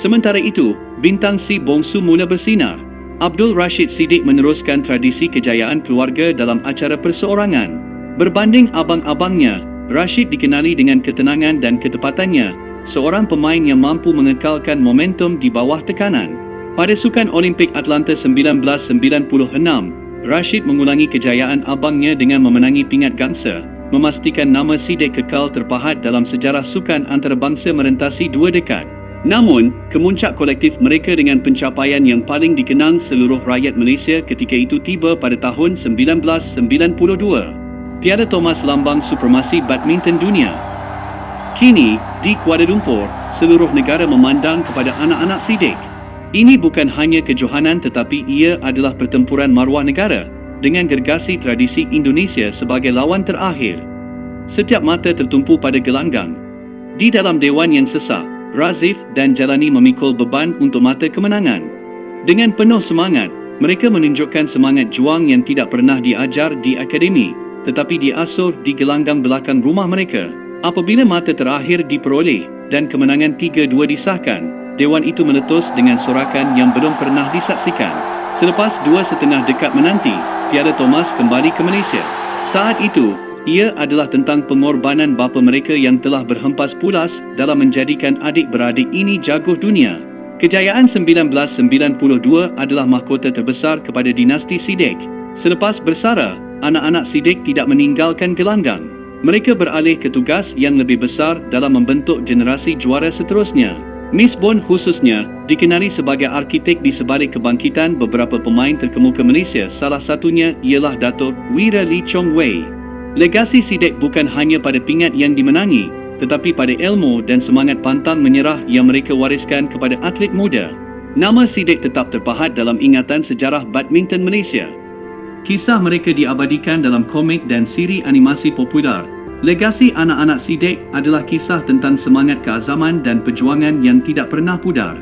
Sementara itu, bintang si bongsu mula bersinar. Abdul Rashid Siddiq meneruskan tradisi kejayaan keluarga dalam acara perseorangan. Berbanding abang-abangnya, Rashid dikenali dengan ketenangan dan ketepatannya, seorang pemain yang mampu mengekalkan momentum di bawah tekanan. Pada Sukan Olimpik Atlanta 1996, Rashid mengulangi kejayaan abangnya dengan memenangi pingat gangsa, memastikan nama Sidek kekal terpahat dalam sejarah sukan antarabangsa merentasi dua dekad. Namun, kemuncak kolektif mereka dengan pencapaian yang paling dikenang seluruh rakyat Malaysia ketika itu tiba pada tahun 1992. Piala Thomas lambang supremasi badminton dunia. Kini, di Kuala Lumpur, seluruh negara memandang kepada anak-anak Sidek. Ini bukan hanya kejohanan tetapi ia adalah pertempuran maruah negara dengan gergasi tradisi Indonesia sebagai lawan terakhir. Setiap mata tertumpu pada gelanggang. Di dalam dewan yang sesak, Razif dan Jalani memikul beban untuk mata kemenangan. Dengan penuh semangat, mereka menunjukkan semangat juang yang tidak pernah diajar di akademi, tetapi diasuh di gelanggang belakang rumah mereka. Apabila mata terakhir diperoleh dan kemenangan 3-2 disahkan, Dewan itu meletus dengan sorakan yang belum pernah disaksikan. Selepas dua setengah dekat menanti, Piala Thomas kembali ke Malaysia. Saat itu, ia adalah tentang pengorbanan bapa mereka yang telah berhempas pulas dalam menjadikan adik-beradik ini jaguh dunia. Kejayaan 1992 adalah mahkota terbesar kepada dinasti Sidek. Selepas bersara, anak-anak Sidek tidak meninggalkan gelanggang. Mereka beralih ke tugas yang lebih besar dalam membentuk generasi juara seterusnya. Miss Bond khususnya dikenali sebagai arkitek di sebalik kebangkitan beberapa pemain terkemuka Malaysia salah satunya ialah Datuk Wira Lee Chong Wei. Legasi Sidek bukan hanya pada pingat yang dimenangi tetapi pada ilmu dan semangat pantang menyerah yang mereka wariskan kepada atlet muda. Nama Sidek tetap terpahat dalam ingatan sejarah badminton Malaysia. Kisah mereka diabadikan dalam komik dan siri animasi popular Legasi anak-anak Sidek adalah kisah tentang semangat keazaman dan perjuangan yang tidak pernah pudar.